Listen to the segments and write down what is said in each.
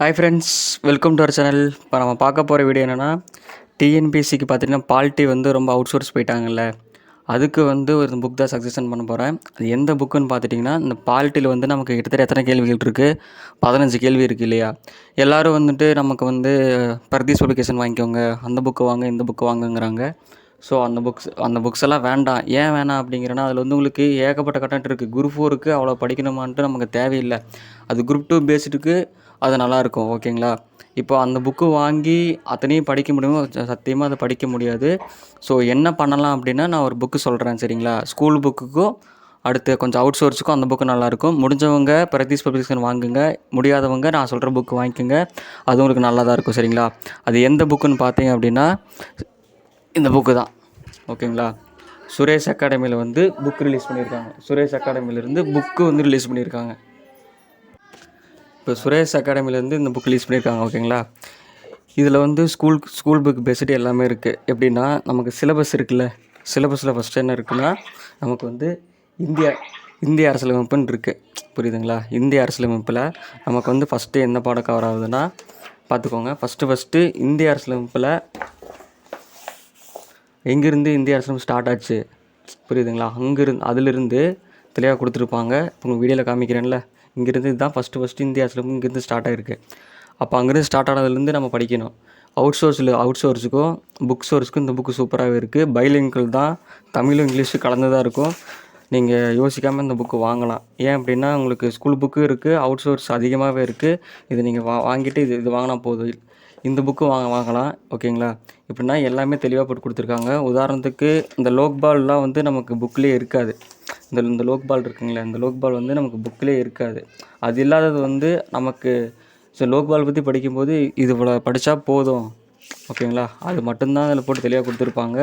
Hi friends welcome to our channel இப்போ நம்ம பார்க்க போகிற வீடியோ என்னென்னா டிஎன்பிஎஸ்சிக்கு பார்த்தீங்கன்னா பால்ட்டி வந்து ரொம்ப அவுட் சோர்ஸ் போயிட்டாங்கல்ல. அதுக்கு வந்து ஒரு புக் தான் சஜஷன் பண்ண போகிறேன் அது எந்த புக்குன்னு பார்த்துட்டிங்கன்னா இந்த பால்ட்டியில் வந்து நமக்கு கிட்டத்தட்ட எத்தனை கேள்விகள் இருக்குது பதினஞ்சு கேள்வி இருக்குது இல்லையா? எல்லோரும் வந்துட்டு நமக்கு வந்து பர்தீஸ் பப்ளிகேஷன் வாங்கிக்கோங்க. அந்த புக்கு வாங்க இந்த புக்கு வாங்குங்கிறாங்க. ஸோ அந்த புக்ஸ் அந்த புக்ஸ் எல்லாம் வேண்டாம். ஏன் வேணாம் அப்படிங்கிறனா அதில் வந்து உங்களுக்கு ஏகப்பட்ட கண்டென்ட் இருக்குது குரூப் ஃபோருக்கு அவ்வளோ படிக்கணுமான்ட்டு நமக்கு தேவையில்லை. அது குரூப் டூ பேஸ்டுக்கு அது நல்லாயிருக்கும் ஓகேங்களா இப்போ அந்த புக்கு வாங்கி அத்தனையும் படிக்க முடியுமோ? சத்தியமாக அதை படிக்க முடியாது. ஸோ என்ன பண்ணலாம் அப்படின்னா நான் ஒரு புக்கு சொல்கிறேன் சரிங்களா? ஸ்கூல் புக்குக்கும் அடுத்து கொஞ்சம் அவுட் சோர்ஸுக்கும் அந்த புக்கு நல்லாயிருக்கும் முடிஞ்சவங்க பிரதீஷ் பப்ளிகேஷன் வாங்குங்க. முடியாதவங்க நான் சொல்கிற புக்கு வாங்கிக்கோங்க. அது உங்களுக்கு நல்லா தான் இருக்கும் சரிங்களா? அது எந்த புக்குன்னு பார்த்தீங்க அப்படின்னா இந்த புக்கு தான். ஓகேங்களா சுரேஷ் அகாடமியில் வந்து புக் ரிலீஸ் பண்ணியிருக்காங்க சுரேஷ் அகாடமியிலேருந்து புக்கு வந்து ரிலீஸ் பண்ணியிருக்காங்க இப்போ சுரேஷ் அகாடமிலேருந்து இந்த புக் ரிலீஸ் பண்ணியிருக்காங்க ஓகேங்களா இதில் வந்து ஸ்கூல் ஸ்கூல் புக் பேசிட்டு எல்லாமே இருக்குது எப்படின்னா நமக்கு சிலபஸ் இருக்குல்ல? சிலபஸில் ஃபஸ்ட்டு என்ன இருக்குன்னா நமக்கு வந்து இந்திய இந்திய அரசியலமைப்புன்னு இருக்குது புரியுதுங்களா? இந்திய அரசியலமைப்பில் நமக்கு வந்து ஃபஸ்ட்டு என்ன பாடம் கவர் ஆகுதுன்னா பார்த்துக்கோங்க ஃபஸ்ட்டு ஃபஸ்ட்டு இந்திய அரசியலமைப்பில் எங்கேருந்து இந்திய அரசியலமைப்பு ஸ்டார்ட் ஆச்சு? புரியுதுங்களா? அங்கேருந்து அதிலிருந்து தெளிவாக கொடுத்துருப்பாங்க. இப்போ உங்கள் வீடியோவில் காமிக்கிறேன்ல. இங்கேருந்து இதுதான் ஃபஸ்ட்டு ஃபஸ்ட்டு இந்திய அரசியலமைப்பு இங்கேருந்து ஸ்டார்ட் ஆகிருக்கு அப்போ அங்கேருந்து ஸ்டார்ட் ஆனதுலேருந்து நம்ம படிக்கணும். அவுட் சோர்ஸில் அவுட் சோர்ஸுக்கும் புக் சோர்ஸுக்கும் இந்த புக்கு சூப்பராகவே இருக்குது பைலிங்கிள் தான் தமிழும் இங்கிலீஷும் கலந்து தான் இருக்கும். நீங்கள் யோசிக்காமல் இந்த புக்கு வாங்கலாம். ஏன் அப்படின்னா உங்களுக்கு ஸ்கூல் புக்கு இருக்குது அவுட் சோர்ஸ் அதிகமாகவே இருக்குது இது நீங்கள் வா வாங்கிட்டு இது இது வாங்கினா போதும். இந்த புக்கு வாங்க வாங்கலாம் ஓகேங்களா எப்படின்னா எல்லாமே தெளிவாக போட்டு கொடுத்துருக்காங்க. உதாரணத்துக்கு இந்த லோக்பால்லாம் வந்து நமக்கு புக்லேயே இருக்காது. இந்த இந்த லோக்பால் இருக்குங்களே இந்த லோக்பால் வந்து நமக்கு புக்லேயே இருக்காது. அது இல்லாதது வந்து நமக்கு ஸோ லோக்பால் பற்றி படிக்கும்போது இது இவ்வளோ படித்தா போதும் ஓகேங்களா அது மட்டும்தான் அதில் போட்டு தெளிவாக கொடுத்துருப்பாங்க.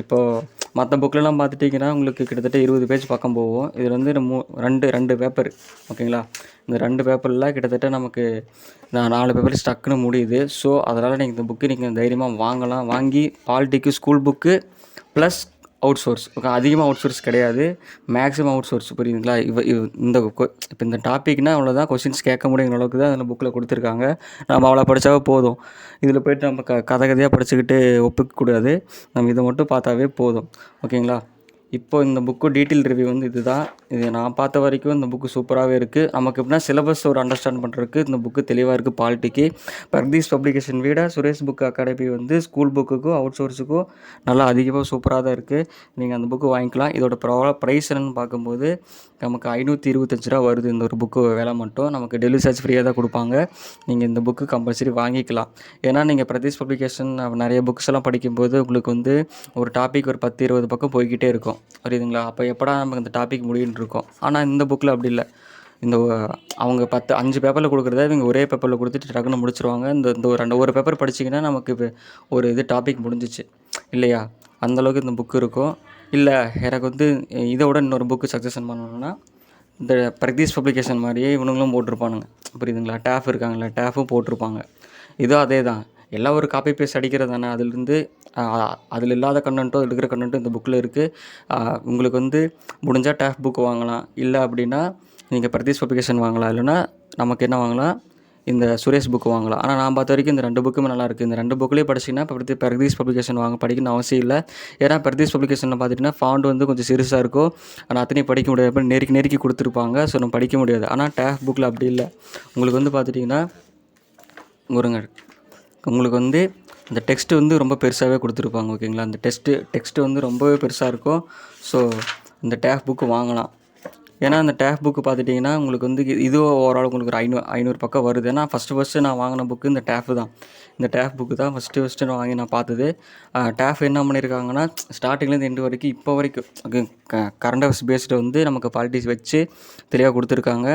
இப்போது மற்ற புக்கிலலாம் பார்த்துட்டிங்கன்னா உங்களுக்கு கிட்டத்தட்ட இருபது பேஜ் பக்கம் போகும். இதில் வந்து மூ ரெண்டு ரெண்டு பேப்பர் ஓகேங்களா இந்த ரெண்டு பேப்பரில் கிட்டத்தட்ட நமக்கு நான் நாலு பேப்பர் ஸ்டக்குன்னு முடியுது. ஸோ அதனால் நீங்கள் இந்த புக்கு நீங்கள் தைரியமாக வாங்கலாம். வாங்கி பாலிட்டிக்கு school book plus outsource okay அதிகமாக அவுட் சோர்ஸ் கிடையாது. மேக்ஸிமம் அவுட் சோர்ஸ் புரியுதுங்களா? இவ இவ் இந்த இப்போ இந்த டாப்பிக்னால் அவ்வளோதான் கொஷின்ஸ் கேட்க முடியுங்கிற அளவுக்கு தான் அதில் புக்கில் கொடுத்துருக்காங்க. நம்ம அவ்வளோ படித்தாவே போதும். இதில் போய்ட்டு நம்ம க கதை கதையாக படிச்சுக்கிட்டு ஒப்புக்கக்கூடாது. நம்ம இதை மட்டும் பார்த்தாவே போதும். ஓகேங்களா? இப்போ இந்த புக்கு டீட்டெயில் ரிவ்யூ வந்து இதுதான். இது நான் பார்த்த வரைக்கும் இந்த புக்கு சூப்பராகவே இருக்குது நமக்கு எப்படின்னா சிலபஸ் ஒரு அண்டர்ஸ்டாண்ட் பண்ணுறதுக்கு இந்த புக்கு தெளிவாக இருக்குது பாலிட்டிக்கு பர்தீஸ் பப்ளிகேஷன் விட சுரேஷ் புக் அகாடமி வந்து ஸ்கூல் புக்குக்கும் அவுட் சோர்ஸுக்கும் நல்லா அதிகமாக சூப்பராக தான் இருக்குது நீங்கள் அந்த புக்கு வாங்கிக்கலாம். இதோட ப்ரா ப்ரைஸ் என்னென்னு பார்க்கும்போது நமக்கு ஐநூற்றி இருபத்தஞ்சி ரூபா வருது இந்த ஒரு புக்கு விலை மட்டும். நமக்கு டெலிவரி சார்ஜ் ஃப்ரீயாக தான் கொடுப்பாங்க. நீங்கள் இந்த புக்கு கம்பல்சரி வாங்கிக்கலாம். ஏன்னா நீங்கள் பிரதீஷ் பப்ளிகேஷன் நிறைய புக்ஸ் எல்லாம் படிக்கும்போது உங்களுக்கு வந்து ஒரு டாபிக் ஒரு பத்து இருபது பக்கம் போய்கிட்டே இருக்கும். புரியுதுங்களா? அப்போ எப்படா நமக்கு இந்த டாபிக் முடியுன்னு இருக்கும். ஆனால் இந்த புக்கில் அப்படி இல்லை. இந்த அவங்க பத்து அஞ்சு பேப்பரில் கொடுக்குறத இவங்க ஒரே பேப்பரில் கொடுத்துட்டு டக்குன்னு முடிச்சிருவாங்க. இந்த இந்த ஒரு ரெண்டு ஒரு பேப்பர் படிச்சிங்கன்னா நமக்கு ஒரு இது டாபிக் முடிஞ்சிச்சு. இல்லையா? அந்தளவுக்கு இந்த புக்கு இருக்கும். இல்லை எனக்கு வந்து இதை விட இன்னொரு புக்கு சக்ஸஷன் பண்ணணுன்னா இந்த பிரதீஷ் பப்ளிகேஷன் மாதிரியே இவனுங்களும் போட்டிருப்பானுங்க. புரியுதுங்களா? டேஃப் இருக்காங்களா டேஃபும் போட்டிருப்பாங்க. இதுவும் அதே தான் எல்லாம் ஒரு காப்பி பேஸ்ட் அடிக்கிறது தானே. அதுலேருந்து அதில் இல்லாத கண்டென்ட்டோ அதில் இருக்கிற கண்டென்ட்டும் இந்த புக்கில் இருக்குது உங்களுக்கு வந்து முடிஞ்சால் டேஃப் புக் வாங்கலாம். இல்லை அப்படின்னா நீங்கள் பிரதீஷ் பப்ளிகேஷன் வாங்கலாம். இல்லைன்னா நமக்கு என்ன வாங்கலாம்? இந்த சுரேஷ் புக்கு வாங்கலாம். ஆனால் நான் பார்த்த வரைக்கும் இந்த ரெண்டு புக்குமே நல்லாயிருக்கு இந்த ரெண்டு புக்லேயே படிச்சிங்கன்னா இப்போ பிரதி பிரதீஷ் பப்ளிகேஷன் வாங்க படிக்கணும்னு அவசியம் இல்லை. ஏன்னா பிரதீஷ் பப்ளிகேஷனில் பார்த்துட்டிங்கன்னா ஃபாண்ட் வந்து கொஞ்சம் சிறுசாக இருக்கும். ஆனால் அத்தனையும் படிக்க முடியாது. நெருக்கி நெருக்கி கொடுத்துருப்பாங்க. ஸோ நம்ம படிக்க முடியாது. ஆனால் டேஃப் புக்கில் அப்படி இல்லை. உங்களுக்கு வந்து பார்த்துட்டிங்கன்னா ஒருங்க உங்களுக்கு வந்து இந்த டெக்ஸ்ட்டு வந்து ரொம்ப பெருசாகவே கொடுத்துருப்பாங்க ஓகேங்களா? அந்த டெஸ்ட்டு டெக்ஸ்ட்டு வந்து ரொம்பவே பெருசாக இருக்கும். ஸோ இந்த டேஃப் புக்கு வாங்கலாம். ஏன்னா அந்த டேஃப் புக்கு பார்த்துட்டிங்கன்னா உங்களுக்கு வந்து இது ஓவரால் உங்களுக்கு ஒரு ஐநூறு ஐநூறு பக்கம் வருது. ஏன்னா ஃபஸ்ட்டு ஃபஸ்ட்டு நான் வாங்கின புக்கு இந்த டேஃப் தான். இந்த டேஃப் புக்கு தான் ஃபஸ்ட்டு ஃபஸ்ட்டு நான் வாங்கி நான் பார்த்தது. டேஃப் என்ன பண்ணியிருக்காங்கன்னா ஸ்டார்டிங்லேருந்து எண்டு வரைக்கும் இப்போ வரைக்கும் கரண்ட் அஃபேர்ஸ் பேஸ்டு வந்து நமக்கு பாலிட்டிக்ஸ் வச்சு தெளிவாக கொடுத்துருக்காங்க.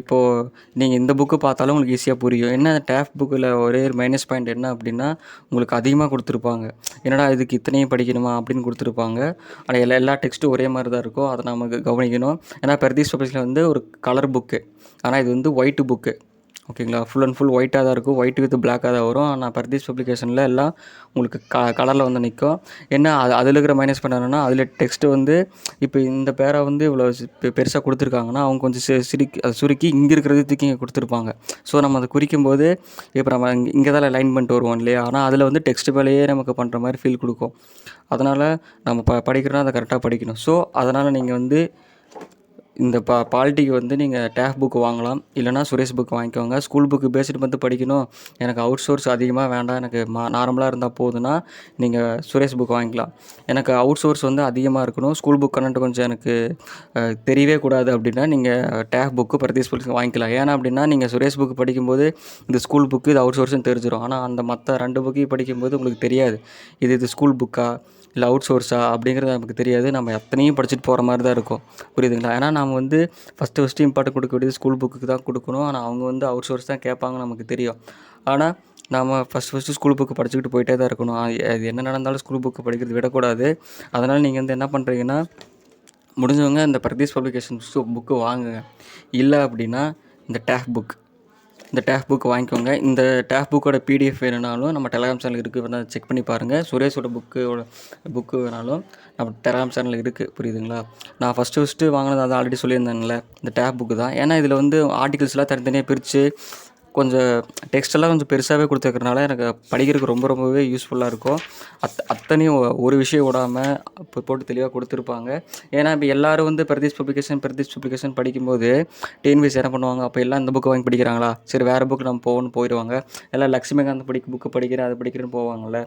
இப்போது நீங்கள் இந்த புக்கு பார்த்தாலும் உங்களுக்கு ஈஸியாக புரியும். என்ன டேஃப் புக்கில் ஒரே ஒரு மைனஸ் பாயிண்ட் என்ன அப்படின்னா உங்களுக்கு அதிகமாக கொடுத்துருப்பாங்க. என்னடா இதுக்கு இத்தனையும் படிக்கணுமா அப்படின்னு கொடுத்துருப்பாங்க. ஆனால் எல்லா எல்லா டெக்ஸ்ட்டும் ஒரே மாதிரி தான் இருக்கும். அதை நமக்கு கவனிக்கணும். ஏன்னா பிரதீஷ் பப்ளிஷில் வந்து ஒரு கலர் புக்கு ஆனால் இது வந்து ஒயிட்டு புக்கு ஓகேங்களா? ஃபுல் அண்ட் ஃபுல் ஒயிட்டாக தான் இருக்கும். ஒயிட் வித் பிளாக்காக தான் வரும். ஆனால் பர்தீஸ் பப்ளிகேஷனில் எல்லாம் உங்களுக்கு க கலரில் வந்து நிற்கும் என்ன அது அதில் இருக்கிற மைனஸ் பண்ண அதில் டெக்ஸ்ட்டு வந்து இப்போ இந்த பேரை வந்து இவ்வளோ பெருசாக கொடுத்துருக்காங்கன்னா அவங்க கொஞ்சம் சி சிரிக்கி அதை சுருக்கி இங்கே இருக்கிறது தூக்கி இங்கே கொடுத்துருப்பாங்க. ஸோ நம்ம அதை குறிக்கும் போது இப்போ நம்ம இங்கே இங்கே தான் லைன் பண்ணிட்டு வருவோம் இல்லையா? ஆனால் அதில் வந்து டெக்ஸ்ட் மேலேயே நமக்கு பண்ணுற மாதிரி ஃபீல் கொடுக்கும். அதனால் நம்ம ப படிக்கிறோன்னா அதை கரெக்டாக படிக்கணும். ஸோ அதனால் நீங்கள் வந்து இந்த பா பாலிட்டிக்கு வந்து நீங்கள் டேஃப் புக் வாங்கலாம். இல்லைனா சுரேஷ் புக் வாங்கிக்கோங்க. ஸ்கூல் புக்கு பேசிட்டு வந்து படிக்கணும். எனக்கு அவுட் சோர்ஸ் அதிகமாக வேண்டாம். எனக்கு மா நார்மலாக இருந்தால் போதுன்னா நீங்கள் சுரேஷ் புக் வாங்கிக்கலாம். எனக்கு அவுட் சோர்ஸ் வந்து அதிகமாக இருக்கணும். ஸ்கூல் புக் கரண்ட் கொஞ்சம் எனக்கு தெரியவே கூடாது அப்படின்னா நீங்கள் டேஃப் புக்கு பிரதீஷ் புக் வாங்கிக்கலாம். ஏன்னா அப்படின்னா நீங்கள் சுரேஷ் புக் படிக்கும்போது இந்த ஸ்கூல் புக்கு இது அவுட் சோர்ஸ்னு தெரிஞ்சிடும் ஆனால் அந்த மற்ற ரெண்டு புக்கையும் படிக்கும்போது உங்களுக்கு தெரியாது. இது இது ஸ்கூல் புக்கா இல்லை அவுட் சோர்ஸா அப்படிங்கிறது நமக்கு தெரியாது. நம்ம எத்தனையும் படிச்சுட்டு போகிற மாதிரி தான் இருக்கும். புரியுதுங்களா? ஏன்னா நம்ம வந்து ஃபஸ்ட்டு ஃபஸ்ட்டு இம்பார்ட்டன் கொடுக்க வேண்டியது ஸ்கூல் புக்கு தான் கொடுக்கணும். ஆனால் அவங்க வந்து அவுட் சோர்ஸ் தான் கேட்பாங்க நமக்கு தெரியும். ஆனால் நம்ம ஃபஸ்ட் ஃபஸ்ட்டு ஸ்கூல் புக்கு படிச்சுக்கிட்டு போயிட்டே தான் இருக்கணும். அது அது என்ன நடந்தாலும் ஸ்கூல் புக்கு படிக்கிறது விடக்கூடாது. அதனால் நீங்கள் வந்து என்ன பண்ணுறீங்கன்னா முடிஞ்சவங்க இந்த பிரதீஷ் பப்ளிகேஷன் புக்கு வாங்குங்க. இல்லை அப்படின்னா இந்த டேஃப் புக் இந்த டேஃப் புக் வாங்கிக்கோங்க. இந்த டேஃப் புக்கோட பிடிஎஃப் வேணுனாலும் நம்ம டெலகிராம் சேனல் இருக்குது வேணால் செக் பண்ணி பாருங்கள் சுரேஷோட புக்கோட புக்கு வேணாலும் நம்ம டெலகிராம் சேனல் இருக்குது புரியுதுங்களா? நான் ஃபஸ்ட்டு ஃபஸ்ட்டு வாங்கினது அதை ஆல்ரெடி சொல்லியிருந்தேன்ல. இந்த டேப் புக்கு தான். ஏன்னா இதில் வந்து ஆர்டிகல்ஸ்லாம் தனித்தனியாக பிரித்து கொஞ்சம் டெக்ஸ்ட் எல்லாம் கொஞ்சம் பெருசாகவே கொடுத்துருக்கறனால எனக்கு படிக்கிறதுக்கு ரொம்ப ரொம்பவே யூஸ்ஃபுல்லாக இருக்கும். அத் அத்தனையும் ஒரு விஷயம் விடாமல் இப்போ போட்டு தெளிவாக கொடுத்துருப்பாங்க. ஏன்னா இப்போ எல்லோரும் வந்து பிரதீஷ் பப்ளிகேஷன் பிரதீஷ் பப்ளிகேஷன் படிக்கும்போது டிஎன்பிஎஸ் என்ன பண்ணுவாங்க? அப்போ எல்லாம் இந்த புக்கு வாங்கி படிக்கிறாங்களா? சரி வேறு புக் நம்ம போகணும்னு போயிடுவாங்க எல்லாம் லக்ஷ்மிகாந்த் படிக்க புக்கு படிக்கிறேன் அது படிக்கிறேன்னு போவாங்கள்ல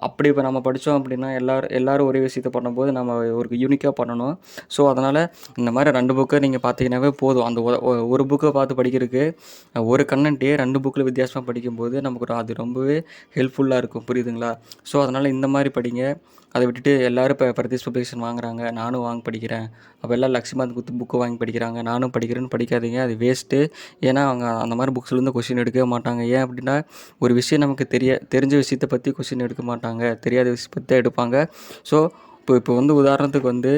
அப்படி இப்போ நம்ம படித்தோம் அப்படின்னா எல்லாரும் எல்லோரும் ஒரே விஷயத்தை பண்ணும்போது நம்ம ஒரு யூனிக்காக பண்ணணும். ஸோ அதனால் இந்த மாதிரி ரெண்டு புக்கை நீங்கள் பார்த்தீங்கன்னாவே போதும். அந்த ஒ- ஒரு புக்கை பார்த்து படிக்கிறதுக்கு ஒரு கண்ணன்ட்டே ரெண்டு புக்கில் வித்தியாசமாக படிக்கும்போது நமக்கு அது ரொம்பவே ஹெல்ப்ஃபுல்லாக இருக்கும். புரியுதுங்களா? ஸோ அதனால் இந்த மாதிரி படிங்க. அதை விட்டுட்டு எல்லோரும் இப்போ பிரதேஷ் பப்ளிகேஷன் வாங்குறாங்க. நானும் வாங்கி படிக்கிறேன். அப்போ எல்லாம் லக்ஷ்மந்த் குத்து புக்கு வாங்கி படிக்கிறாங்க. நானும் படிக்கிறேன்னு படிக்காதீங்க. அது வேஸ்ட்டு ஏன்னா அவங்க அந்த மாதிரி புக்ஸ்லேருந்து கொஷின் எடுக்கவே மாட்டாங்க. ஏன் அப்படின்னா ஒரு விஷயம் நமக்கு தெரிய தெரிஞ்ச விஷயத்தை பற்றி கொஷின் எடுக்க மாட்டாங்க தெரியாத விஷயத்தை பற்றி தான் எடுப்பாங்க. ஸோ இப்போ இப்போ வந்து உதாரணத்துக்கு வந்து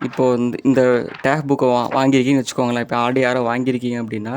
இப்போ வந்து இந்த டேஃப் புக்கை வா வாங்கியிருக்கீங்கன்னு வச்சுக்கோங்களேன். இப்போ ஆடு யாரோ வாங்கியிருக்கீங்க அப்படின்னா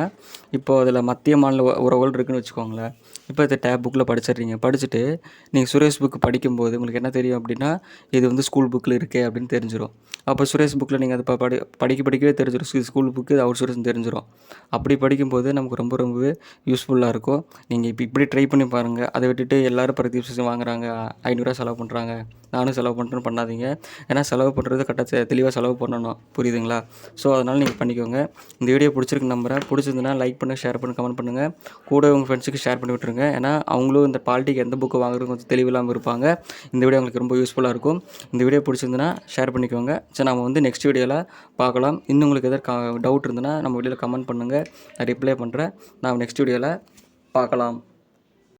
இப்போ அதில் மத்திய மாநில உறவுகள் இருக்குன்னு வச்சுக்கோங்களேன். இப்போ இந்த டேப் புக்கில் படிச்சிடுறீங்க. படிச்சுட்டு நீங்கள் சுரேஷ் புக் படிக்கும்போது உங்களுக்கு என்ன தெரியும் அப்படின்னா இது வந்து ஸ்கூல் புக்கில் இருக்கே அப்படின்னு தெரிஞ்சிடும் அப்போ சுரேஷ் புக்கில் நீங்கள் அதை ப- படி படிக்க படிக்கவே தெரிஞ்சிடும் ஸ்கூல் புக்கு இது அவுட் சோர்ஸ்னு தெரிஞ்சிடும் அப்படி படிக்கும்போது நமக்கு ரொம்ப ரொம்பவே யூஸ்ஃபுல்லாக இருக்கும். நீங்கள் இப்போ இப்படி ட்ரை பண்ணி பாருங்கள் அதை விட்டுட்டு எல்லாரும் பிரதீப் வாங்குறாங்க. ஐநூறுரூவா செலவு பண்ணுறாங்க நானும் செலவு பண்ணுறேன்னு பண்ணாதீங்க. ஏன்னா செலவு பண்ணுறது கரெக்டாக தெளிவாக செலவு பண்ணணும். புரியுதுங்களா? ஸோ அதனால் நீங்கள் பண்ணிக்கோங்க. இந்த வீடியோ பிடிச்சிருக்கு நம்புகிறேன் பிடிச்சிருந்துன்னா லைக் பண்ணுங்கள் ஷேர் பண்ணுங்கள் கமெண்ட் பண்ணுங்கள் கூட உங்கள் ஃப்ரெண்ட்ஸுக்கு ஷேர் பண்ணி விட்டுருங்க. ஏன்னா அவங்களும் இந்த பாலிட்டிக்கு எந்த புக்கு வாங்குறது கொஞ்சம் தெளிவில்லாமல் இருப்பாங்க. இந்த வீடியோ உங்களுக்கு ரொம்ப யூஸ்ஃபுல்லாக இருக்கும். இந்த வீடியோ பிடிச்சிருந்துன்னா ஷேர் பண்ணிக்கோங்க. சரி நம்ம வந்து நெக்ஸ்ட் வீடியோவில் பார்க்கலாம். இன்னும் உங்களுக்கு எதாவது டவுட் இருந்ததுன்னா நம்ம வீடியோவில் கமெண்ட் பண்ணுங்கள் நான் ரிப்ளை பண்ணுறேன் நான் நெக்ஸ்ட் வீடியோவில் பார்க்கலாம்.